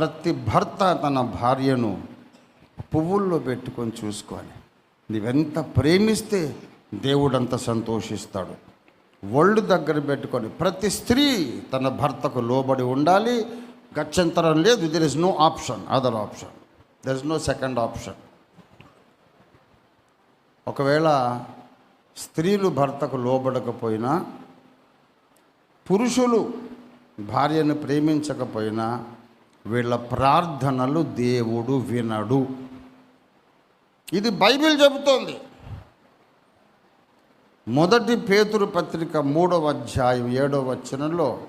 ప్రతి భర్త తన భార్యను పువ్వుల్లో పెట్టుకొని చూసుకోవాలి. నీవెంత ప్రేమిస్తే దేవుడంత సంతోషిస్తాడు. ఒళ్ళు దగ్గర పెట్టుకొని ప్రతి స్త్రీ తన భర్తకు లోబడి ఉండాలి. గత్యంతరం లేదు. There is no option other option there is no second option ఒకవేళ స్త్రీలు భర్తకు లోబడకపోయినా పురుషులు భార్యను ప్రేమించకపోయినా వీళ్ళ ప్రార్థనలు దేవుడు వినడు. ఇది బైబిల్ చెబుతోంది. మొదటి పేతురు పత్రిక మూడవ అధ్యాయం ఏడవ వచనంలో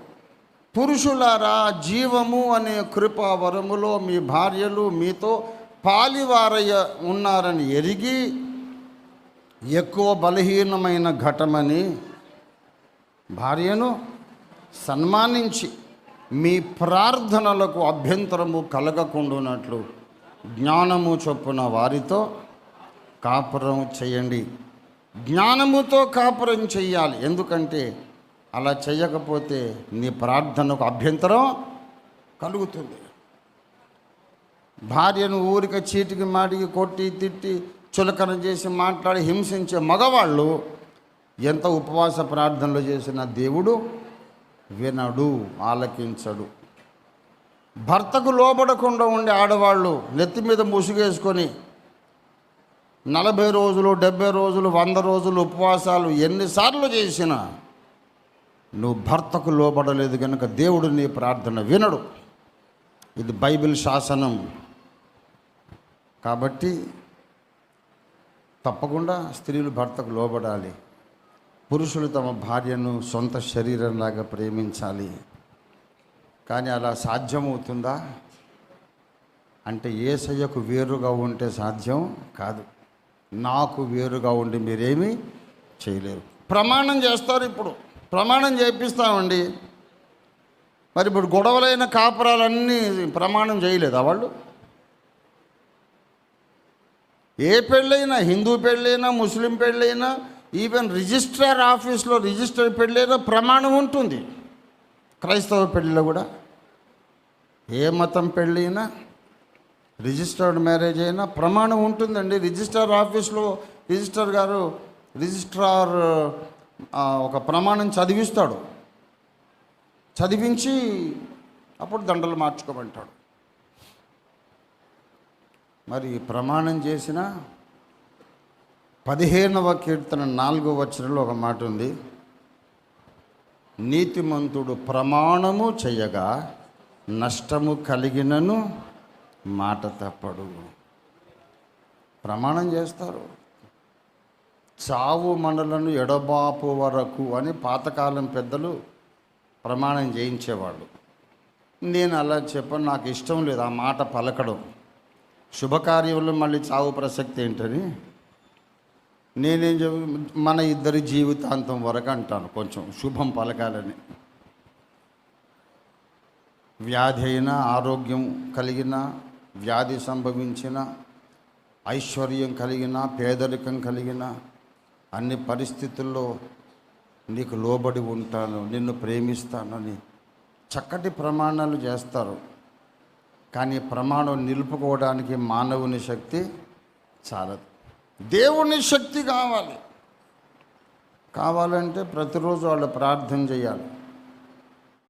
పురుషులారా జీవము అనే కృపావరములో మీ భార్యలు మీతో పాలివారయ్య ఉన్నారని ఎరిగి ఎక్కువ బలహీనమైన ఘటమని భార్యను సన్మానించి మీ ప్రార్థనలకు అభ్యంతరము కలగకుండానట్లు జ్ఞానము చొప్పున వారితో కాపురం చేయండి. జ్ఞానముతో కాపురం చేయాలి ఎందుకంటే అలా చేయకపోతే నీ ప్రార్థనకు అభ్యంతరం కలుగుతుంది. భార్యను ఊరిక చీటికి మాటికి కొట్టి తిట్టి చులకన చేసి మాట్లాడి హింసించే మగవాళ్ళు ఎంత ఉపవాస ప్రార్థనలు చేసిన దేవుడు వినడు ఆలకించడు. భర్తకు లోబడకుండా ఉండే ఆడవాళ్ళు నెత్తి మీద ముసుగేసుకొని నలభై రోజులు డెబ్బై రోజులు వంద రోజులు ఉపవాసాలు ఎన్నిసార్లు చేసినా నువ్వు భర్తకు లోబడలేదు కనుక దేవుడు నీ ప్రార్థన వినడు. ఇది బైబిల్ శాసనం. కాబట్టి తప్పకుండా స్త్రీలు భర్తకు లోబడాలి. పురుషులు తమ భార్యను సొంత శరీరంలాగా ప్రేమించాలి. కానీ అలా సాధ్యమవుతుందా? అంటే ఏసయ్యకు వేరుగా ఉంటే సాధ్యం కాదు. నాకు వేరుగా ఉండి మీరేమీ చేయలేరు. ప్రమాణం చేస్తారు ఇప్పుడు. ప్రమాణం చేపిస్తామండి. మరి ఇప్పుడు గొడవలైన కాపురాలన్నీ ప్రమాణం చేయలేదా వాళ్ళు? ఏ పెళ్ళైనా హిందూ పెళ్ళైనా ముస్లిం పెళ్ళైనా ఈవెన్ రిజిస్ట్రార్ ఆఫీస్లో రిజిస్టర్ పెళ్ళైనా ప్రమాణం ఉంటుంది. క్రైస్తవ పెళ్ళిలో కూడా. ఏ మతం పెళ్ళైనా రిజిస్టర్డ్ మ్యారేజ్ అయినా ప్రమాణం ఉంటుందండి. రిజిస్టర్ ఆఫీస్లో రిజిస్టర్ గారు రిజిస్ట్రార్ ఒక ప్రమాణం చదివిస్తాడు. చదివించి అప్పుడు దండలు మార్చుకోమంటాడు. మరి ప్రమాణం చేసినా పదిహేనవ కీర్తన నాలుగో వచనంలో ఒక మాట ఉంది. నీతిమంతుడు ప్రమాణము చేయగా నష్టము కలిగినను మాట తప్పడు. ప్రమాణం చేస్తారు. చావు మనలను ఎడబాపు వరకు అని పాతకాలం పెద్దలు ప్రమాణం చేయించేవాళ్ళు. నేను అలా చెప్పను నాకు ఇష్టం లేదు ఆ మాట పలకడం. శుభకార్యంలో మళ్ళీ చావు ప్రసక్తి ఏంటని? నేనేం చెప్ మన ఇద్దరి జీవితాంతం వరకు అంటాను కొంచెం శుభం పలకాలని. వ్యాధి అయినా ఆరోగ్యం కలిగిన వ్యాధి సంభవించిన ఐశ్వర్యం కలిగిన పేదరికం కలిగిన అన్ని పరిస్థితుల్లో నీకు లోబడి ఉంటాను నిన్ను ప్రేమిస్తానని చక్కటి ప్రమాణాలు చేస్తారు. కానీ ప్రమాణం నిలుపుకోవడానికి మానవుని శక్తి చాలదు దేవుని శక్తి కావాలి. కావాలంటే ప్రతిరోజు వాళ్ళు ప్రార్థన చేయాలి.